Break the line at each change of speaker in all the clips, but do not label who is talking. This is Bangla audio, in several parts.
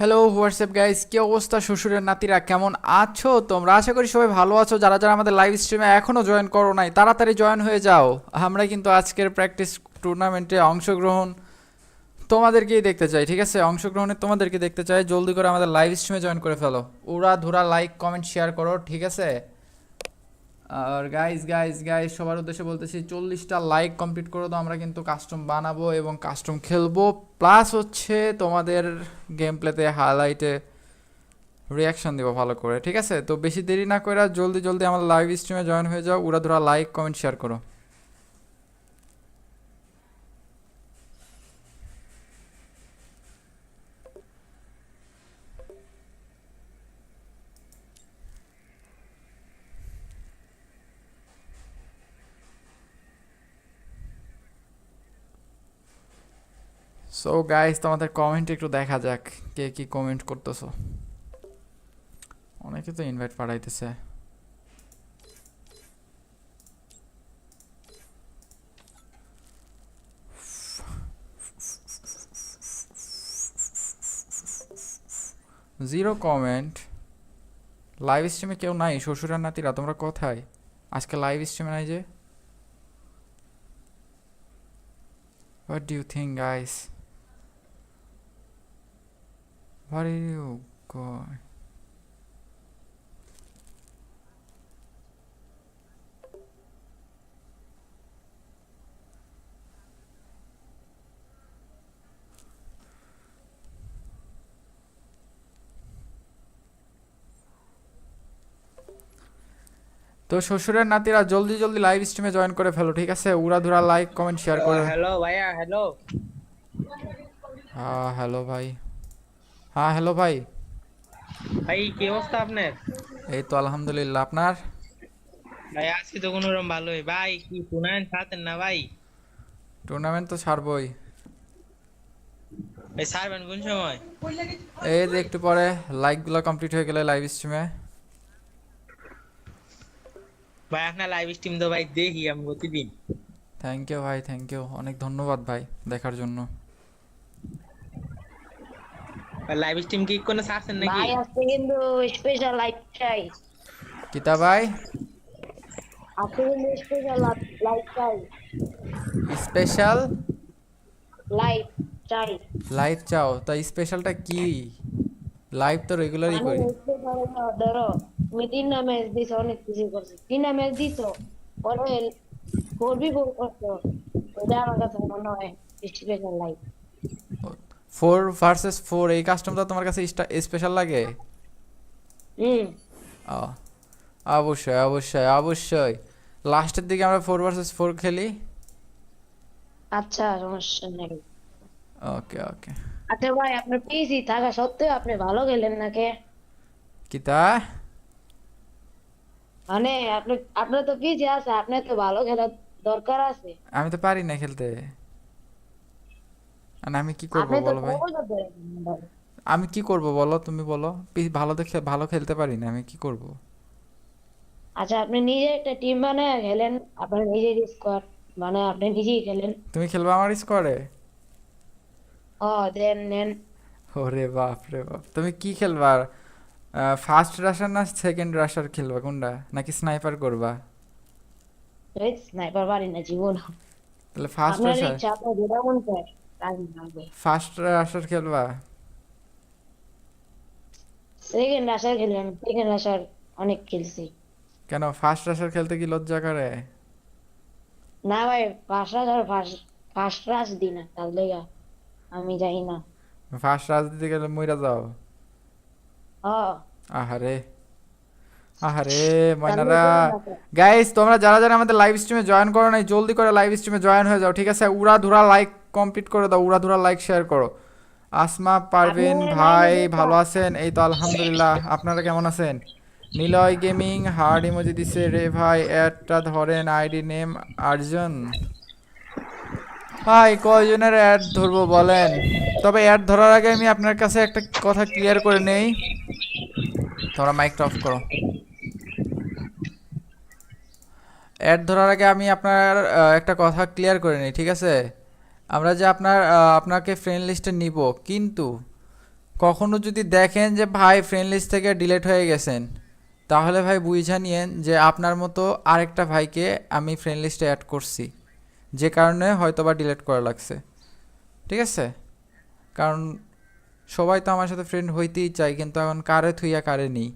হ্যালো হোয়াটসঅ্যাপ গাইস কী অবস্থা, শ্বশুরের নাতিরা? কেমন আছো? তোমরা আশা করি সবাই ভালো আছো। যারা যারা আমাদের লাইভ স্ট্রিমে এখনও জয়েন করো নাই, তাড়াতাড়ি জয়েন হয়ে যাও। আমরা কিন্তু আজকের প্র্যাকটিস টুর্নামেন্টে অংশগ্রহণ তোমাদেরকেই দেখতে চাই, ঠিক আছে? অংশগ্রহণে তোমাদেরকে দেখতে চাই। জলদি করে আমাদের লাইভ স্ট্রিমে জয়েন করে ফেলো। ওরা ধুরা লাইক কমেন্ট শেয়ার করো, ঠিক আছে? আর গাইজ গাইজ গাইজ সবার উদ্দেশ্যে বলতেছি, চল্লিশটা লাইক কমপ্লিট করে দাও, আমরা কিন্তু কাস্টম বানাবো এবং কাস্টম খেলব। প্লাস হচ্ছে তোমাদের গেম প্লেতে হাইলাইটে রিয়াকশন দেবো ভালো করে, ঠিক আছে? তো বেশি দেরি না করে জলদি জলদি আমার লাইভ স্ট্রিমে জয়েন হয়ে যাও উড়া ধরা লাইক কমেন্ট শেয়ার করো। সো গাইস তোমাদের কমেন্ট একটু দেখা যাক কে কি কমেন্ট করতেছো। অনেকে তো ইনভাইট পাঠাইতেছে। জিরো কমেন্ট লাইভ স্ট্রিমে কেউ নাই শ্বশুরের নাতিরা তোমরা কোথায়? আজকে লাইভ স্ট্রিমে নাই যে? Do you think, guys? Are you going? তো শ্বশুরের নাতিরা জলদি জলদি লাইভ স্ট্রিমে জয়েন করে ফেলো ঠিক আছে? উড়াধুরা লাইক কমেন্ট শেয়ার করে।
হ্যালো ভাইয়া হ্যালো
হ্যাঁ হ্যালো ভাই। হ্যাঁ হ্যালো ভাই।
ভাই কি অবস্থা আপনার?
এই তো আলহামদুলিল্লাহ আপনার?
ভাই আজকে তো কোনো রকম ভালোই। ভাই কি শুনান ছাড়তেন না ভাই?
টুর্নামেন্ট তো ছাড়বই।
ভাই ছাড়বেন কোন সময়?
এই যে একটু পরে লাইকগুলো কমপ্লিট হয়ে গেলে লাইভ স্ট্রিমে
ভাই আপনার লাইভ স্ট্রিম তো ভাই দেখি আমি প্রতিদিন।
থ্যাংক ইউ ভাই থ্যাংক ইউ অনেক ধন্যবাদ ভাই দেখার জন্য।
লাইভ স্ট্রিম কি কোনো ছাড়ছেন নাকি
ভাই আজকে কিন্তু স্পেশাল লাইট চাই
কিতা ভাই
আজকে কিন্তু স্পেশাল লাইট চাই
স্পেশাল
লাইট চাই
লাইভ চাও তা স্পেশালটা কি লাইভ তো রেগুলারই করি
ধরো তুমি তিনটা ম্যাচ দিছো অনেক কিছু করছ তিনটা ম্যাচ দিছো পরে ফোর বি ফোর করছ ওটা আমার কাছে মনে হয় special light
four versus four এই কাস্টমটা তোমার কাছে স্পেশাল লাগে?
হুম।
ও অবশ্যই অবশ্যই অবশ্যই। লাস্টের দিকে আমরা ফোর ভার্সেস ফোর খেলি?
আচ্ছা সমস্যা নেই।
ওকে ওকে
আচ্ছা ভাই আপনার পিসি থাকা সত্ত্বেও আপনি ভালো খেলেন নাকি?
কিতা
মানে আপনি আপনার তো পিসি আছে আপনার তো ভালো খেলার দরকার আছে।
আমি তো পারি না খেলতে। আর আমি কি করব
আপনি
বলো ভাই। আমি কি করব বলো? তুমি বলো। ভালো দেখে ভালো খেলতে পারি না আমি কি করব?
আচ্ছা আপনি নিজে একটা টিম বানায় খেলেন আপনার নিজের স্কোয়াড মানে আপনি নিজেই খেলেন।
তুমি খেলবে আমার স্কোয়াডে
ও দেন নেন।
ওরে বাপ রে বাপ। তুমি কি খেলবা? ফার্স্ট রাশার না সেকেন্ড রাশার খেলবা কোনটা? নাকি স্নাইপার করবা?
স্নাইপার পারি না জীবন।
তাহলে ফার্স্ট রাশার ফার্স্ট রাশার খেলবা
সেকেন্ড আসার খেলেন সেকেন্ড আসার অনেক খেলছি
কেন ফার্স্ট রাশার খেলতে কি লজ্জা করে?
না ভাই ফার্স্ট রাশ আর ফার্স্ট রাশ দিই না তার লেগা আমি যাই না।
ফার্স্ট রাশ দিতে গেলে মইরা যাও। আহারে। আহারে ময়নারা। গাইস তোমরা যারা যারা আমাদের লাইভ স্ট্রিমে জয়েন করো নাই জলদি করে লাইভ স্ট্রিমে জয়েন হয়ে যাও ঠিক আছে? উড়া ধুরা লাইক কমপ্লিট করে দাও উড়া ধুরা লাইক শেয়ার করো। আসমা পারভিন ভাই ভালো আছেন? এই তো আলহামদুলিল্লাহ। আপনারা কেমন আছেন? নিলয় গেমিং হার্ড ইমোজি দিছে রে ভাই অ্যাডটা ধরেন আইডি নেম আর্জুন। ভাই কয়জনের অ্যাড ধরবো বলেন? তবে অ্যাড ধরার আগে আমি আপনার কাছে একটা কথা ক্লিয়ার করে নেই। তোমরা মাইকটা অফ করো। অ্যাড ধরার আগে আমি আপনার একটা কথা ক্লিয়ার করে নিই ঠিক আছে? আমরা যে আপনার আপনাকে ফ্রেন্ড লিস্টে নিব, কিন্তু কখনো যদি দেখেন যে ভাই ফ্রেন্ড লিস্ট থেকে ডিলেট হয়ে গেছেন, তাহলে ভাই বুঝা নিয়েন যে আপনার মতো আরেকটা ভাইকে আমি ফ্রেন্ড লিস্টে অ্যাড করছি, যে কারণে হয়তো বা ডিলিট করা লাগছে। ঠিক আছে? কারণ সবাই তো আমার সাথে ফ্রেন্ড হইতেই চায়, কিন্তু এখন কারে থুইয়া কারে নেই?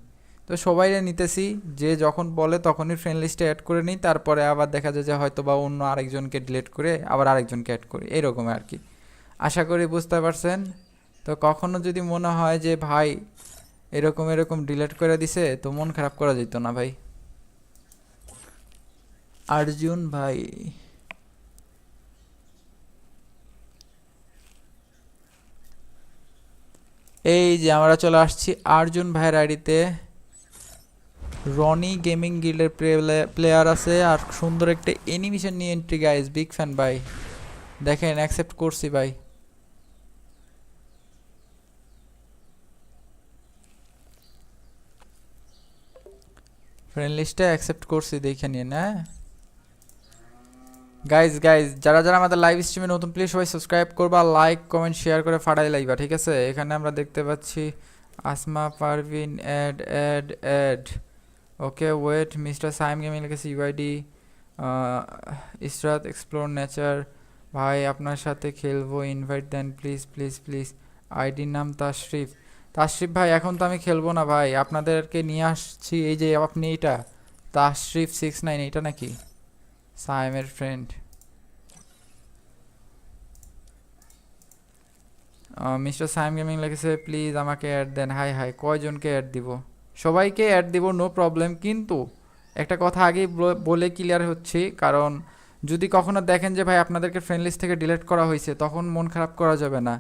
তো সবাই নিতেছি, যে যখন বলে তখনই ফ্রেন্ড লিস্টে অ্যাড করে নিই, তারপরে আবার দেখা যায় যে হয়তো বা অন্য আরেকজনকে ডিলেট করে আবার আরেকজনকে অ্যাড করি, এরকম আর কি আশা করি বুঝতে পারছেন? তো কখনো যদি মনে হয় যে ভাই এরকম এরকম ডিলেট করে দিছে, তো মন খারাপ করা যেত না ভাই। অর্জুন ভাই। এই যে আমরা চলে আসছি অর্জুন ভাইয়ের আইডিতে। রনি গেমিং গিল্ডের প্লেয়ার আছে আর সুন্দর একটা অ্যানিমেশন নিয়ে এন্ট্রি গাইস বিগ ফ্যান ভাই। দেখেন অ্যাকসেপ্ট করছি, ভাই। ফ্রেন্ড লিস্টে অ্যাকসেপ্ট করছি, দেখে নিন হ্যাঁ? গাইজ গাইজ যারা যারা আমাদের লাইভ স্ট্রিমে নতুন প্লিজ সবাই সাবস্ক্রাইব করবা লাইক কমেন্ট শেয়ার করে ফাটাই লাইবা, ঠিক আছে? এখানে আমরা দেখতে পাচ্ছি Asma Parvin add add add okay wait mister Saim gaming লিখেছে ইউআইডি ইসরাত এক্সপ্লোর নেচার ভাই, আপনার সাথে খেলব ইনভাইট দেন প্লিজ প্লিজ প্লিজ আইডির নাম তাশরিফ। তাশরিফ ভাই, এখন তো আমি খেলব না ভাই। আপনাদেরকে নিয়ে আসছি এই যে আপনি এইটা, তাশরিফ সিক্স নাইন এইটা নাকি? সাইমের ফ্রেন্ড মিস্টার সাইম গেমিং লিখেছে প্লিজ আমাকে অ্যাড দেন। হাই হাই কয়জনকে অ্যাড দিব? সবাইকে অ্যাড দিব নো প্রবলেম কিন্তু একটা কথা আগেই বলে ক্লিয়ার হচ্ছে কারণ যদি কখনো দেখেন যে ভাই আপনাদেরকে ফ্রেন্ড লিস্ট থেকে ডিলিট করা হয়েছে তখন মন খারাপ করা যাবে না।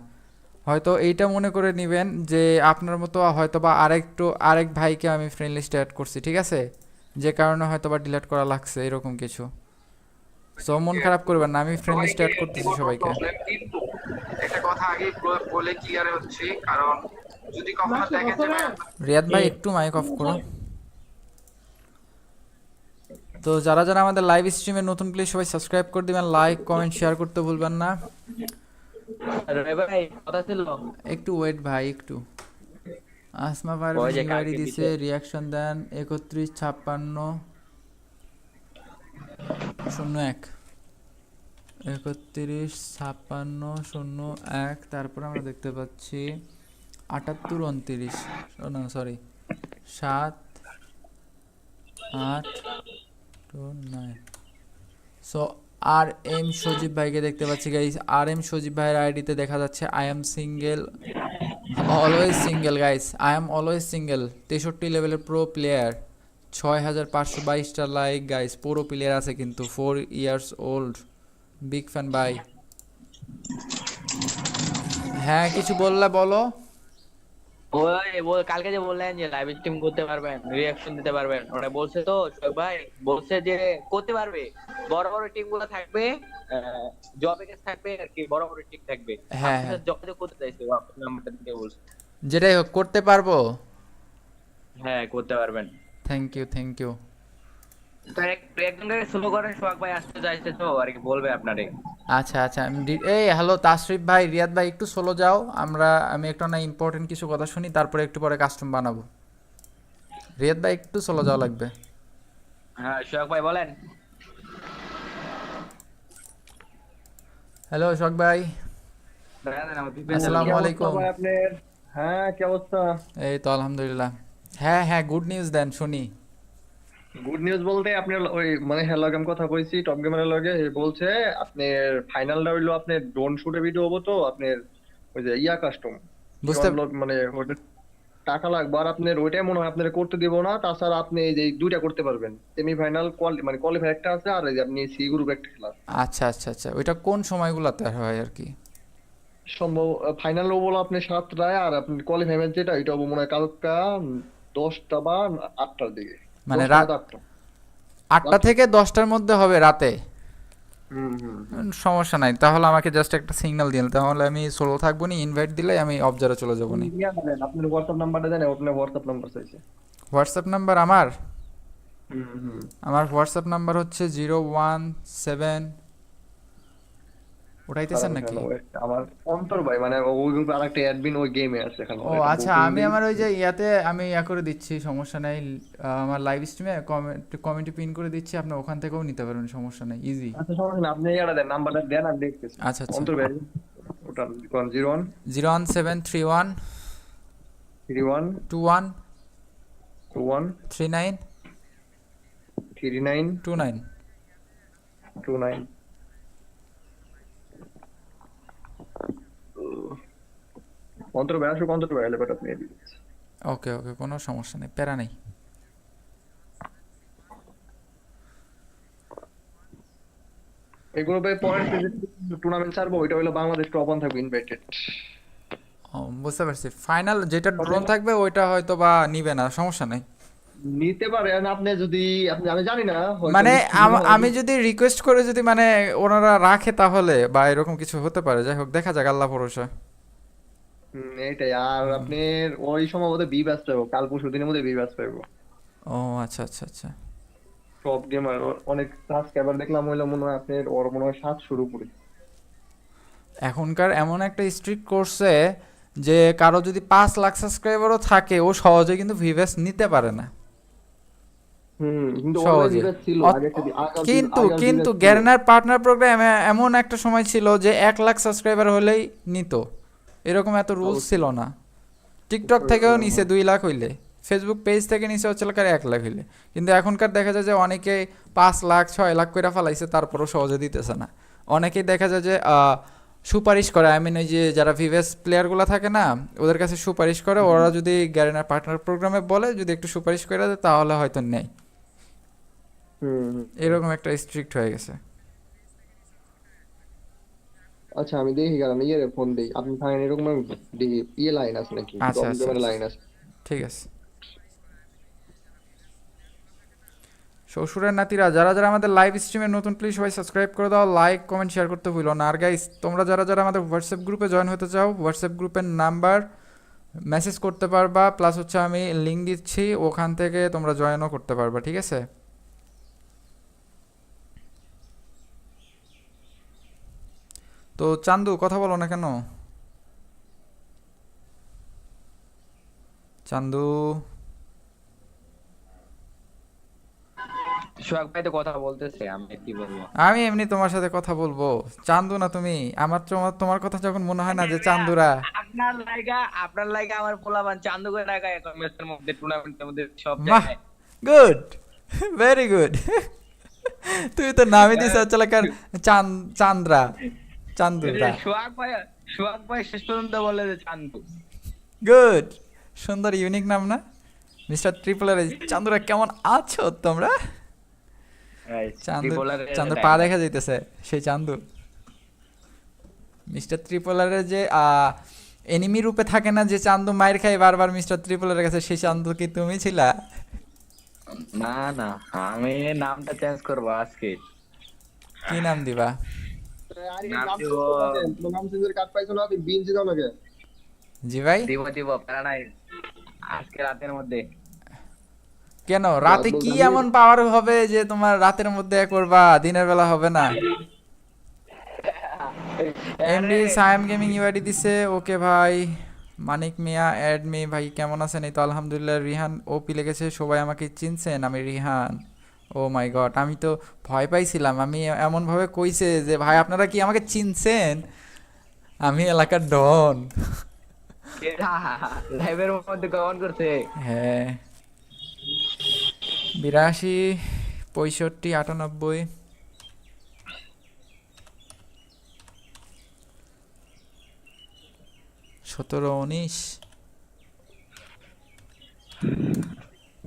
হয়তো এইটা মনে করে নেবেন যে আপনার মতো হয়তো বা আরেকটু আরেক ভাইকে আমি ফ্রেন্ড লিস্টে অ্যাড করছি ঠিক আছে? যে কারণে হয়তো বা ডিলিট করা লাগছে এরকম কিছু। সো মন খারাপ করবেন না আমি ফ্রেন্ড লিস্টে অ্যাড করতেছি সবাইকে।
একটা কথা আগে বলে ক্লিয়ার হচ্ছে কারণ যদি কখনো দেখেন যে
রিয়াদ ভাই একটু মাইক অফ করো। তো যারা যারা আমাদের লাইভ স্ট্রিমে নতুন প্লিজ সবাই সাবস্ক্রাইব করে দিবেন লাইক কমেন্ট শেয়ার করতে ভুলবেন না। একটু ওয়েট ভাই একটু। আসমা গাড়ি দিছে
দিছে।
রিয়াকশন দেন একত্রিশ ছাপ্পান্ন শূন্য এক। একত্রিশ ছাপ্পান্ন শূন্য এক তারপর আমরা দেখতে পাচ্ছি আটাত্তর, উনত্রিশ না সরি সাত, আট two nine so R M Sajib ভাইকে দেখতে পাচ্ছি গাইস আর এম সজীব ভাইয়ের আইডিতে দেখা যাচ্ছে I am single always single guys I am always single তেষট্টি লেভেলের প্রো প্লেয়ার ছয় হাজার পাঁচশো বাইশটা লাইক গাইস পুরো প্লেয়ার আছে কিন্তু। Four years old big fan bye হ্যাঁ কিছু বললে বলো।
ওই বল কালকে যে বললেন যে লাইভ স্ট্রিম করতে পারবেন রিয়াকশন দিতে পারবেন ওটা বলছে তো ভাই বলছে যে করতে পারবে। বড় বড় টিমগুলো থাকবে জব এগেন্স থাকবে আর কি বড় বড় টিম থাকবে।
হ্যাঁ,
আপনার
হ্যাঁ।
যোগাযোগ করতে চাইছে নাম্বারটা দিয়ে বলছে
যেটাই হোক করতে পারব।
হ্যাঁ করতে পারবেন।
থ্যাংক ইউ থ্যাংক ইউ আচ্ছা আচ্ছা এই হ্যালো তাশরিফ ভাই রিয়াদ ভাই একটু সোলো যাও। আমরা আমি একটু না ইম্পর্টেন্ট কিছু কথা শুনি তারপরে একটু পরে কাস্টম বানাবো। রিয়াদ ভাই একটু সোলো যাওয়া লাগবে।
হ্যাঁ সোহাগ ভাই বলেন।
হ্যালো শখ ভাই। আসসালামু আলাইকুম।
আপনার? হ্যাঁ কি অবস্থা?
এই তো আলহামদুলিল্লাহ। হ্যাঁ হ্যাঁ গুড নিউজ দেন শুনি।
গুড নিউজ বলতে আপনার ওই মানে হ্যাঁ লগে আমি কথা কইছি টপ গেমারের লগে এ বলছে আপনার ফাইনালটা হইল আপনার ড্রোন শুটে ভিডিও হব তো আপনার ওই যে ইয়া কাস্টম
বুঝতে
মানে টাকা লাগবে আর আপনার ওইটাই মনে হয় আপনার করতে দিব না তাছাড়া আপনি এই যে দুইটা করতে পারবেন। সেমি ফাইনাল কোয়ালি মানে কোয়ালিফাই একটা আছে আর এই যে আপনি সি গ্রুপ একটা খেলা
আচ্ছা আচ্ছা আচ্ছা। ওইটা কোন সময়গুলোতে হয় আর কি?
সম্ভব ফাইনাল হব আপনি সাতটায় আর আপনি কোয়ালিফাই ম্যাচ যেটা এটা হব মনে হয় কালকা দশটা বা আটটার দিকে।
মানে রাত
আটটা
থেকে দশটার মধ্যে হবে রাতে।
হুম হুম
সমস্যা নাই। তাহলে আমাকে জাস্ট একটা সিগন্যাল দিন তাহলে আমি সোলো থাকব নি ইনভাইট দিলে আমি অবজারে চলে যাব নি।
আপনার হোয়াটসঅ্যাপ নাম্বারটা জানেন আপনার হোয়াটসঅ্যাপ নাম্বার চাইছে।
হোয়াটসঅ্যাপ নাম্বার আমার?
হুম হুম।
আমার হোয়াটসঅ্যাপ নাম্বার হচ্ছে জিরো ওয়ান সেভেন উঠাইতেছেন নাকি?
আমার অন্তর ভাই মানে ওই কিন্তু আরেকটা অ্যাডমিন ওই গেমে আছে এখন
ও আচ্ছা আমি আমার ওই যে ইয়াতে আমি ইয়া করে দিচ্ছি সমস্যা নাই আমার লাইভ স্ট্রিমে কমেন্ট কমেন্টে পিন করে দিচ্ছি আপনি ওখান থেকেও নিতে পারেন সমস্যা নাই ইজি
আচ্ছা সমস্যা নাই আপনি ইয়াটা দেন নাম্বারটা দেন আমি দেখতেছি।
আচ্ছা আচ্ছা।
অন্তর ভাই ওটা 01 01731 31 আসুক আপনি দিয়ে দিচ্ছি
ওকে ওকে কোনো সমস্যা নেই প্যারা নেই।
এই গ্রুপে পরের টুর্নামেন্ট ছাড়বো ওইটা হলো বাংলাদেশ টপ ওয়ান থাকবে ইনভাইটেড
বুঝতে পারছি। ফাইনাল যেটা ড্রোন থাকবে ওইটা হয়তো বা নিবে না সমস্যা নেই।
নিতে পারেন আপনি যদি আপনি আমি জানি না
মানে আম- যদি রিকোয়েস্ট করে যদি মানে ওনারা রাখে তাহলে বা এরকম কিছু হতে পারে যাই হোক দেখা যাক আল্লাহ ভরসা।
এইটাই আর আপনার ওই সম্ভবত বি ব্যাচ পাবো কাল পরশু দিনের মধ্যে বি ব্যাচ পাবো
ও আচ্ছা আচ্ছা আচ্ছা।
টপ গেমার অনেক সাবস্ক্রাইবার দেখলাম হইল মনে হয় আপনার ওর মনে হয় সাতশোর উপরে
এখনকার এমন একটা স্ট্রিক্ট করছে যে কারও যদি পাঁচ লাখ সাবস্ক্রাইবারও থাকে ও সহজে কিন্তু ভিভেস নিতে পারে না।
কিন্তু
কিন্তু গ্যারেনার পার্টনার প্রোগ্রামে এমন একটা সময় ছিল যে এক লাখ সাবস্ক্রাইবার হলেই নিত। এরকম এত রুলস ছিল না। টিকটক থেকেও নিচে দুই লাখ হইলে ফেসবুক পেজ থেকে নিচে হচ্ছে লোকের এক লাখ হইলে। কিন্তু এখনকার দেখা যায় যে অনেকে পাঁচ লাখ ছয় লাখ করে ফেলাইছে তারপরও সহজে দিতেছে না। অনেকেই দেখা যায় যে আহ, সুপারিশ করে আই মিন ওই যে যারা ভিভেস প্লেয়ারগুলো থাকে না ওদের কাছে সুপারিশ করে ওরা যদি গ্যারেনার পার্টনার প্রোগ্রামে বলে যদি একটু সুপারিশ করে দেয় তাহলে হয়তো
হুম।
এরকম একটা স্ট্রিক্ট হয়ে গেছে।
আচ্ছা আমি দেখি কারণ ইয়ে ফোন দিই। আপনি ফাইন এরকম ইয়ে লাইন আছে নাকি?
আচ্ছা, আচ্ছা, আচ্ছা।
লাইন আছে।
ঠিক আছে। শ্বশুরের নাতিরা যারা যারা আমাদের লাইভ স্ট্রিমে নতুন প্লিজ সবাই সাবস্ক্রাইব করে দাও লাইক কমেন্ট শেয়ার করতে ভুলো না। আর গাইস তোমরা যারা যারা আমাদের হোয়াটসঅ্যাপ গ্রুপে জয়েন হতে চাও হোয়াটসঅ্যাপ গ্রুপের নাম্বার মেসেজ করতে পারবা প্লাস হচ্ছে আমি লিঙ্ক দিচ্ছি ওখান থেকে তোমরা জয়েনও করতে পারবা ঠিক আছে? তো চান্দু কথা বলো না কেন? চান্দু?
সোহাগ ভাই তো কথা বলতেছে আমি কি বলব?
আমি এমনি তোমার সাথে কথা বলব। চান্দু না তুমি? আমার তোমার তোমার কথা যখন মনে হয় না যে চান্দুরা।
আপনার লাইগা আপনার লাইগা আমার পোলাবান চান্দু করে রাখা এখন ম্যাচের মধ্যে টুর্নামেন্টের মধ্যে সব জায়গায়।
গুড ভেরি গুড তুই তো নামই দিস চলে কার চান চান্দ্রা। চান্দুরা
সোহাগ ভাই সোহাগ ভাই শেষ পর্যন্ত বলে যে চান্দু।
গুড। সুন্দর ইউনিক নাম না? মিস্টার ট্রিপলার চান্দুরা কেমন আছো তোমরা? চান্দু পা দেখা যাইতেছে সেই চান্দু। মিস্টার ত্রিপোলারের যে এনিমি রূপে থাকে না যে চান্দু মায়ের খাই বারবার মিস্টার ত্রিপোলারের কাছে সেই চান্দু কি তুমি ছিলা?
না না আমি নামটা চেঞ্জ করব আজকে।
কি নাম দিবা? জি ভাই?
দিব দিব প্যারা নাই। আজকে রাতের মধ্যে।
কেন? রাতে কি এমন পাওয়ার হবে যে তোমার রাতের মধ্যে করবা দিনের বেলা হবে না? এমডি সায়াম গেমিং ইউআইডি দিছে। ওকে ভাই। মানিক মিয়া অ্যাড মি ভাই কেমন আছেন? এই তো আলহামদুলিল্লাহ রিহান ওপি লেগেছে। সবাই আমাকে চিনছেন আমি রিহান। ও মাই গড আমি তো ভয় পাইছিলাম। আমি এমন ভাবে কইছে যে ভাই আপনারা কি আমাকে চিনছেন? আমি এলাকার ডন।
লাইভের মধ্যে কমন করছে।
হ্যাঁ। বিরাশি পঁয়ষট্টি আটানব্বই। সতেরো উনিশ।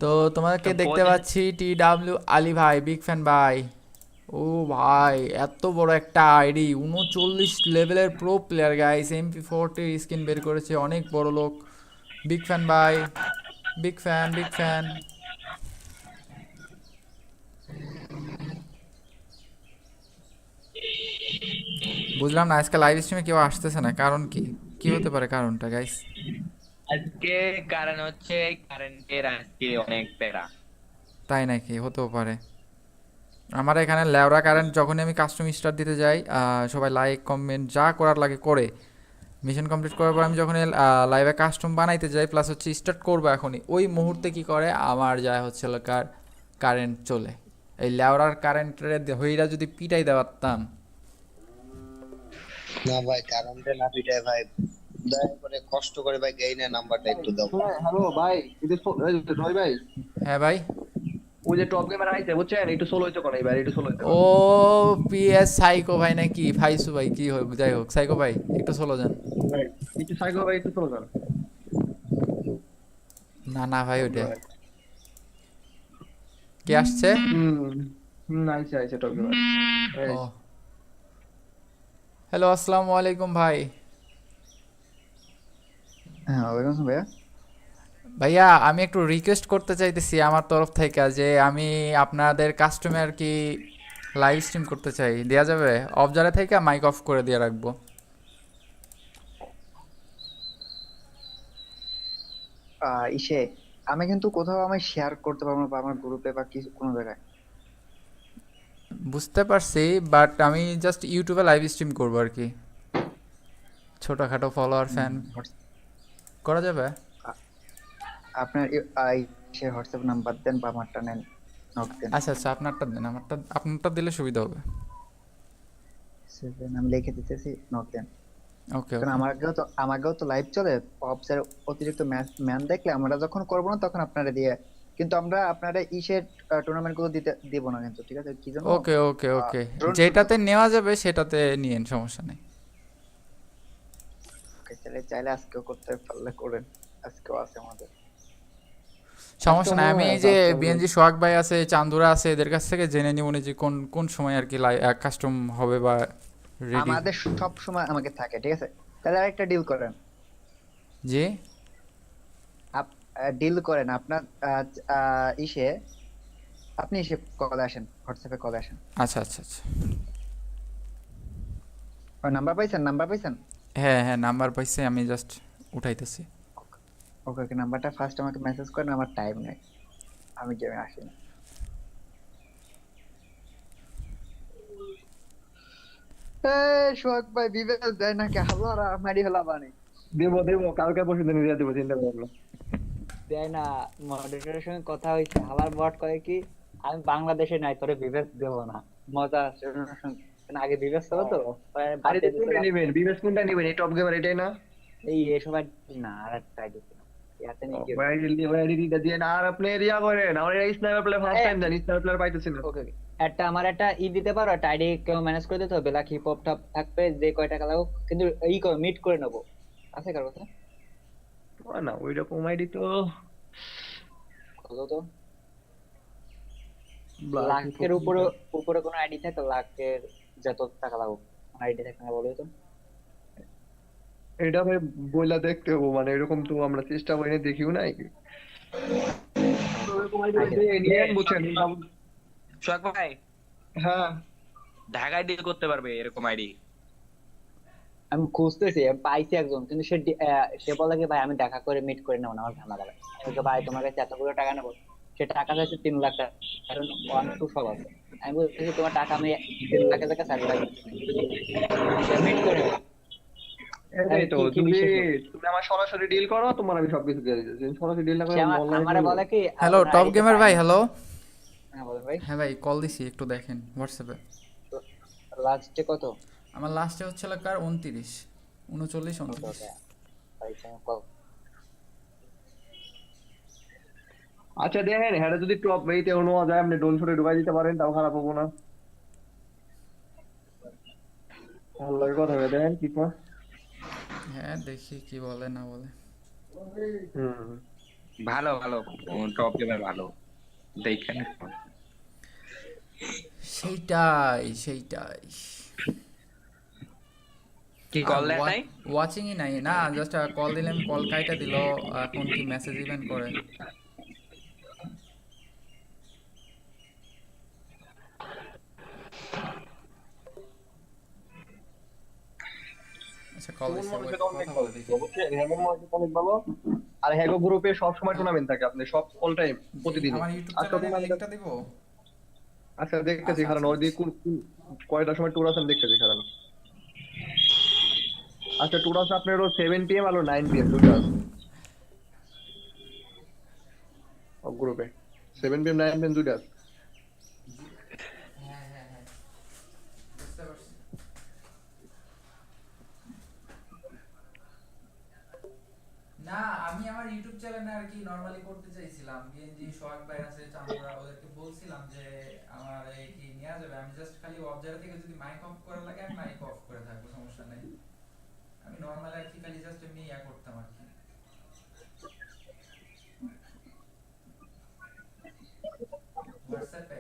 তো তোমাকে দেখতে পাচ্ছি টি ডাব্লিউ আলী ভাই বিগ ফ্যান ভাই। ও ভাই এত বড় একটা আইডি উনচল্লিশ লেভেলের প্রো প্লেয়ার গাইস এমপি ফোরটির স্কিন বের করেছে অনেক বড় লোক। বিগ ফ্যান ভাই বিগ ফ্যান বিগ ফ্যান বুঝলাম না আজকে লাইভ স্ট্রিমে কেউ আসতেছে না কারণ কি? কি হতে পারে কারণটা গাইস
আজকে কারণ হচ্ছে কারেন্টের আজকে অনেক প্যারা।
তাই নাকি? হতেও পারে। আমার এখানে লেওরা কারেন্ট যখনই আমি কাস্টম স্টার্ট দিতে যাই সবাই লাইক কমেন্ট যা করার লাগে করে। মিশন কমপ্লিট করার পর আমি যখন লাইভে কাস্টম বানাইতে যাই প্লাস হচ্ছে স্টার্ট করব এখনই ওই মুহূর্তে কি করে? আমার যায় হচ্ছে কার কারেন্ট চলে। এই লেওরার কারেন্টের হইরা যদি পিটাই দেওয়ারতাম
না ভাই কারেন্টে না পিটায় ভাই। দয়া করে কষ্ট করে ভাই গেইনের নাম্বারটা একটু দাও।
হ্যালো ভাই এটা রয় ভাই।
হ্যাঁ ভাই।
ওই যে টপ গেমার আইছে বুঝছেন? একটু সোলো হইতে কোন এবার একটু সোলো হইতে
ও পিএস সাইকো ভাই নাকি? ফাইসু ভাই কি যাই হোক সাইকো ভাই একটু চলো যান।
একটু সাইকো ভাই একটু সোলো কর
না না ভাই ওটা কে আসছে?
হুম হুম আইছে আইছে টপ গেমার
হ্যালো আসসালামু আলাইকুম ভাই।
হ্যাঁ ভাইয়া।
ভাইয়া আমি একটু রিকোয়েস্ট করতে চাইতেছি আমার তরফ থেকে যে আমি আপনাদের কাস্টমার কি লাইভ স্ট্রিম করতে চাই। দেওয়া যাবে? অফ জারে থেকে মাইক অফ করে দিয়ে রাখব।
ইসে আমি কিন্তু কোথাও আমি শেয়ার করতে পারব না বা আমার গ্রুপে বা কিছু কোনো জায়গায়।
বুঝতে পারছি বাট আমি জাস্ট ইউটিউবে লাইভ স্ট্রিম করব আর কি। ছোটোখাটো ফলোয়ার ফ্যান করা যাবে?
আপনার ই- আহ, ইসে হোয়াটসঅ্যাপ নাম্বার দেন বা আমারটা নেন নক দেন।
আচ্ছা আচ্ছা আপনারটা দেন আমারটা আপনারটা দিলে সুবিধা হবে।
সেভেন আমি লিখে দিতেছি নক দেন।
ওকে
কারণ আমাকেও তো আমাকেও তো লাইভ চলে অফিসের অতিরিক্ত ম্যান দেখলে আমরা যখন করব না তখন আপনারা দিয়ে কিন্তু আমরা আপনারা ইসের টুর্নামেন্টগুলো দিতে দিব না কিন্তু ঠিক আছে? কি জন্য?
ওকে ওকে ওকে। যেটাতে নেওয়া যাবে সেটাতে নিয়েন সমস্যা নেই।
তাহলে চাইলে আজকেও করতে পারলে করেন আজকেও আছে আমাদের।
সমস্যা নাই আমি এই যে
আচ্ছা,
বিএনজি সোহাগ ভাই আছে চান্দুরা আছে এদের কাছ থেকে জেনে নিব যে কোন কোন সময় আর কি কাস্টম হবে বা রেডি
আমাদের সব সময় আমাকে থাকে ঠিক আছে? তাহলে আরেকটা ডিল করেন।
জি?
ডিল করেন আপনার ইসে আপনি ইসে কলে আসেন হোয়াটসঅ্যাপে কলে আসেন।
আচ্ছা আচ্ছা আচ্ছা।
নাম্বার পাইছেন নাম্বার পাইছেন?
হ্যাঁ হ্যাঁ নাম্বার পাইছে আমি জাস্ট উঠাইতেছি।
ওকে ওকে নাম্বারটা ফার্স্ট আমাকে মেসেজ করেন আমার টাইম নেই। আমি গেমে আসি না। এই সোহাগ ভাই বিবেক দেয় নাকি? হালারা মারি ফেলা বানি
দেবো দেবো কালকে পরশু দিন দিয়ে দেবো চিন্তা করো না।
দেয় না মডারেটরের সঙ্গে কথা হয়েছে আমার বট করে কি আমি বাংলাদেশে নাই তোরে বিবেক দেবো না। মজা আছে আগে বিবেক ছিল তো পরে
আরে কোনটা নেবেন? বিবেশ কোনটা নেবেন? এই টপ গেমার এটাই না?
এই এই সময় না আর একটা
আমার
ই দিতে পারো আইডি কেউ ম্যানেজ করে দিতে হবে। টপ থাকবে যে কয় টাকা লাগুক কিন্তু ই করো মিট করে নেব। আছে কার কথা?
না ওই রকম আইডি তো
কত তো লাখের উপরে উপরে কোনো আইডি থাকে লাখের যত টাকা লাগুক আইডি থাকে না বলো তো।
এটা ভাই বইলা দেখতে হব মানে এরকম তো আমরা চেষ্টা করি দেখিও নাই।
সোহাগ ভাই?
হ্যাঁ।
ঢাকায় ডিল করতে পারবে এরকম আইডি?
আমি খুঁজতেছি আমি পাইছি একজন কিন্তু সে আহ, সে বলে কি ভাই আমি দেখা করে মিট করে নেব না আমার ঝামেলা বলছি, ভাই তোমার কাছে এতগুলো টাকা নেব সে টাকা চাইছে তিন লাখ টাকা। কারণ ওয়ান টু সব আছে। আমি বলছি তোমার টাকা আমি তিন লাখের টাকা চার লাখ করে
এটাই তো তুমি তুমি আমার সরাসরি ডিল করো তোমার আমি সবকিছু দিয়ে দিতেছি সরাসরি ডিল না করে
আমারে। বলে কি
হ্যালো টপ গেমার ভাই হ্যালো
হ্যাঁ বলেন ভাই।
হ্যাঁ ভাই কল দিছি একটু দেখেন হোয়াটসঅ্যাপে
লাস্টে কত?
আমার লাস্টে হচ্ছে কার উনত্রিশ। উনচল্লিশ উনত্রিশ।
ভাই কল
আচ্ছা দেখেন হ্যাঁ যদি টপ এইতে নেওয়া যায় আপনি ডোন শটে ঢুকাই দিতে পারেন তাও খারাপ হব না। ভালো লাগে কথা দেখেন কি
হ্যাঁ দেখি কি বলে না বলে।
ভালো ভালো টপ গেমার ভালো। দেখেন
সেইটাই সেইটাই।
কি কল দেয় নাই?
ওয়াচিংই নাই না জাস্ট কল দিলাম কল কাইটা দিল এখন কি মেসেজ ইভেন্ট করে। আচ্ছা কল দিছে wait, কথা বলে দেখি।
আর হ্যাগো গ্রুপে সব সময় টুর্নামেন্ট থাকে আপনি সব অল টাইম প্রতিদিন
আমার ইউটিউব চ্যানেলে লিংকটা দিব?
আচ্ছা দেখতেছি কারণ ওই কোন কোন- কয়টার সময় ট্যুর আছে আমি দেখতেছি কারণ আচ্ছা ট্যুর আছে আপনার সেভেন পিএম আর নাইন পিএম দুটো আছে গ্রুপে সেভেন পিএম নাইন পিএম দুটো আছে
হ্যাঁ হ্যাঁ হ্যাঁ বুঝতে পারছি না আমি আমার ইউটিউব চ্যানেলে আর কি নরমালি করতে চাইছিলাম। বিএনজি সোহাগ ভাই আছে চামড়া ওদেরকে বলছিলাম যে, আমার এই কি নেওয়া যাবে? আমি জাস্ট খালি অবজার থেকে যদি মাইক অফ করা লাগে, আমি মাইক অফ করে থাকব, সমস্যা নেই। আমি নরমালি আর কি খালি জাস্ট এমনি ইয়া করতাম আর কি। হোয়াটসঅ্যাপে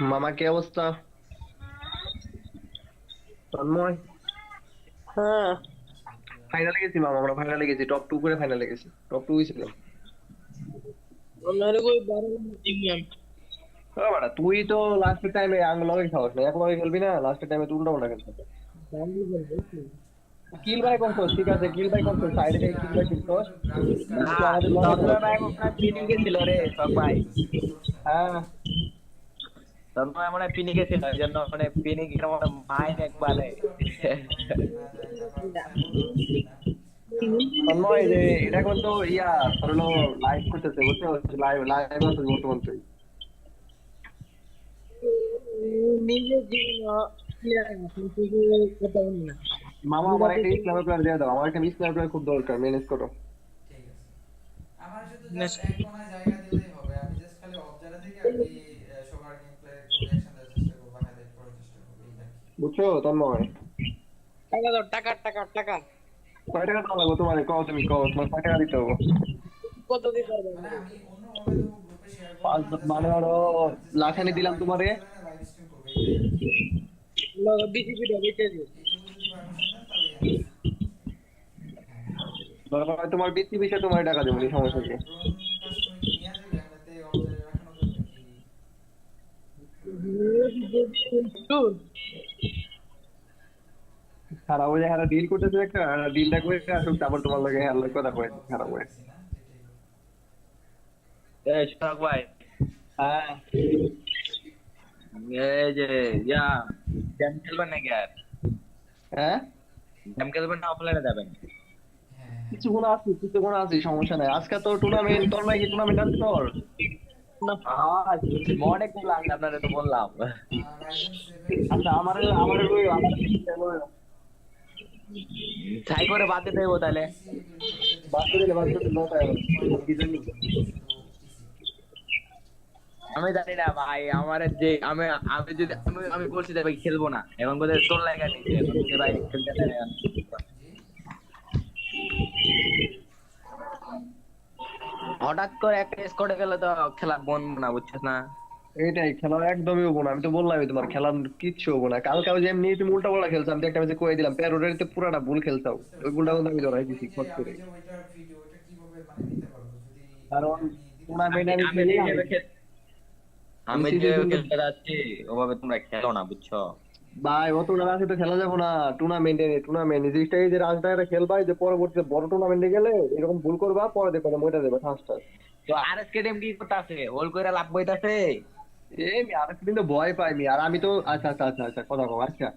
মামা কি অবস্থা? তন্ময়?
হ্যাঁ।
ফাইনালে গেছি মামা আমরা ফাইনালে গেছি। টপ টু করে ফাইনালে গেছি। টপ টু ছিল
আমার কই বারো প্রিমিয়াম
ও বাড়া তুই তো লাস্ট টাইমে আঙ্গ লগে খাওয়াস না এক লগে খেলবি না? লাস্ট টাইমে তুই উল্টা উল্টা খেলছিস কিল বাই করছস ঠিক আছে কিল বাই করছস সাইডে থেকে কিল বাই করছস আমাদের লগে
ভাই রে সব ভাই
হ্যাঁ।
মনে জন্য মানে পিনিকের মাইন একবারে
তন্ময় যে এটা এখন ইয়া হলো লাইভ করতেছে বুঝছ লাইভ লাইভ আছে বর্তমান তুই
নিজের জীবন কিন্তু কথা বলি না
মামা আমার একটা ইসলামের দিয়ে দাও। আমার একটা ইসলামের খুব দরকার ম্যানেজ করো।
ঠিক আছে। আমার শুধু এক জায়গা দিলেই হবে আমি জাস্ট খালি অবজারে থেকে আর কি আহ, সবার গেম প্লে রিঅ্যাকশন দেওয়ার চেষ্টা করব হাইলাইট করার চেষ্টা করব এই আর কি
বুঝছ? তন্ময়
টাকা দাও টাকা টাকা টাকা।
কয় টাকা দাও লাগবে তোমার? কও তুমি কও। তোমার কয় টাকা দিতে হবে?
কত দিতে
মানে করব
পাঁচ মানে ধরো লাখানি দিলাম তোমারে। তোমার বৃত্তি বিষয়ে তোমার টাকা দেবো সমস্যা কি
ড্রোন কাস্টমার কি নিয়ে যাবে এমনিতে অবজারে রাখানো যাবে কি
খারাপ হয়ে যায় ডিল করতেছে একটা ডিলটা করে আসুক তারপর তোমার লগে হ্যাঁ কথা কয়ে খারাপ হয়ে
এই সোহাগ ভাই।
হ্যাঁ।
এই যে ইয়া গেম খেলবেন নাকি আর?
হ্যাঁ?
গেম খেলবেন না অফলাইনে যাবেন?
কিছু কোনো আছে কিছু কোনো আছে সমস্যা নাই। আজকে তো টুর্নামেন্ট তোর নাকি টুর্নামেন্ট আছে তোর?
হ্যাঁ, আপনারা তো বললাম।
আচ্ছা আমার
ছাই করে বাদ দিতে হইব তাহলে।
বাচ্চা দিলে বাচ্চা দিলে নটায় কি জানি
আমি জানি না ভাই আমার যে আমি আমি যদি আমি আমি বলছি যে ভাই খেলব না এখন বলে তোর লাগা নিচ্ছে এখন ভাই খেলতে হঠাৎ করে একটা স্কোয়াডে গেলে তো খেলা বন না বুঝছিস না?
এইটাই খেলা একদমই হব না। আমি তো বললামই তোমার খেলা কিচ্ছু হব না। কালকে ওই যে এমনি তুমি উল্টা পাল্টা খেলছো আমি একটা ম্যাচে কয়ে দিলাম প্যারোডের তো পুরাটা ভুল খেলছাও। ওই ভুলটা কিন্তু আমি ধরাই দিছি খট করে। কারণ আমি
আমি
খেলি
যেভাবে খেল- আমি
আমি
যে খেলতে যাচ্ছি ওভাবে তোমরা খেলো না বুঝছ?
ভাই অত তো খেলা যাব না। টুর্নামেন্টে টুর্নামেন্ট জিনিসটা এই যে রাজডারে খেলবা যে পরবর্তীতে বড় টুর্নামেন্টে গেলে এরকম ভুল করবা পরে দেখো মইটা দেবে ফার্স্ট
তো আর এস কে টিম কি করতেছে? হোল করে লাভ বইতাছে?
এই আমি আর ভয় পাই মি আর আমি তো আচ্ছা আচ্ছা আচ্ছা আচ্ছা কথা আচ্ছা।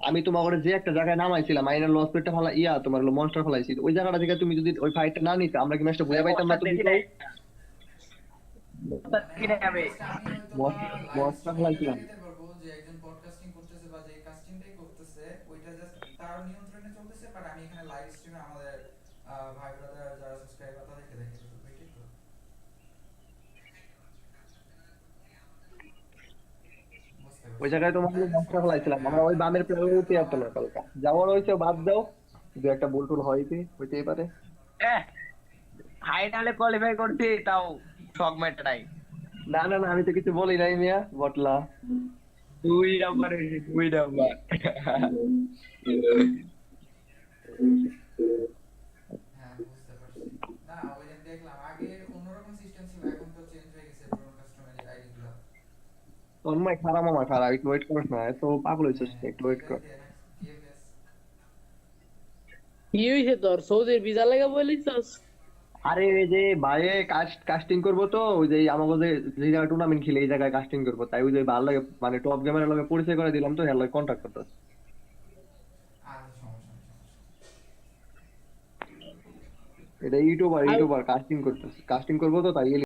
আমি তোমার যে একটা জায়গায় নামাইছিলাম মাইনার লস পেটটা ফালা ইয়া তোমার হলো মনস্টার ফলাইছি ওই জায়গাটা থেকে তুমি যদি ওই ফাইটটা না নিতে আমরা কি ম্যাচটা বুঝে পাইতাম না তুমি? মনস্টার ফলাইছিলাম
যে একজন পডকাস্টিং করতেছে বা যে কাস্টিংটাই করতেছে ওইটা জাস্ট তার নিয়ন্ত্রণে চলতেছে বাট আমি এখানে লাইভ স্ট্রিমে আমাদের আহ, ভাই ব্রাদার যারা সাবস্ক্রাইবার তাদেরকে দেখে ঠিক তো বুঝতে
ওই জায়গায় তোমার মনস্টার ফলাইছিলাম আমরা ওই বামের প্লেয়ারে উঠতে পারতো না কালকা। যাওয়ার হয়েছে বাদ দাও। দু একটা বল টুল হইতে হইতেই পারে।
ফাইনালে কোয়ালিফাই করছি তাও শক মেটে নাই।
না না না আমি তো কিছু বলি নাই মিয়া বটলা
দুই নাম্বার দুই নাম্বার
হ্যাঁ বুঝতে পারছি না ওই যে দেখলাম আগে অন্যরকম সিস্টেম ছিল এখন তো চেঞ্জ হয়ে গেছে পুরো কাস্টমাইজ আইডি গুলো
তন্ময় খারাপ আমার খারাপ একটু ওয়েট করিস না এত পাগল হয়েছিস একটু ওয়েট কর।
কি হইছে তোর? সৌদির ভিসা লাগা বলিছস?
আরে এই যে বাইরে কাস্টিং করব তো ওই যে আমাকে যে যে জায়গায় টুর্নামেন্ট খেলে এই জায়গায় কাস্টিং করব তাই ওই যে ভালো লাগে মানে টপ গেমারের লগে পরিচয় করে দিলাম তো কন্ট্যাক্ট করতে
নেই সমস্যা নেই।
এটা ইউটিউবার ইউটিউবার কাস্টিং করতেছে কাস্টিং করব তো তাই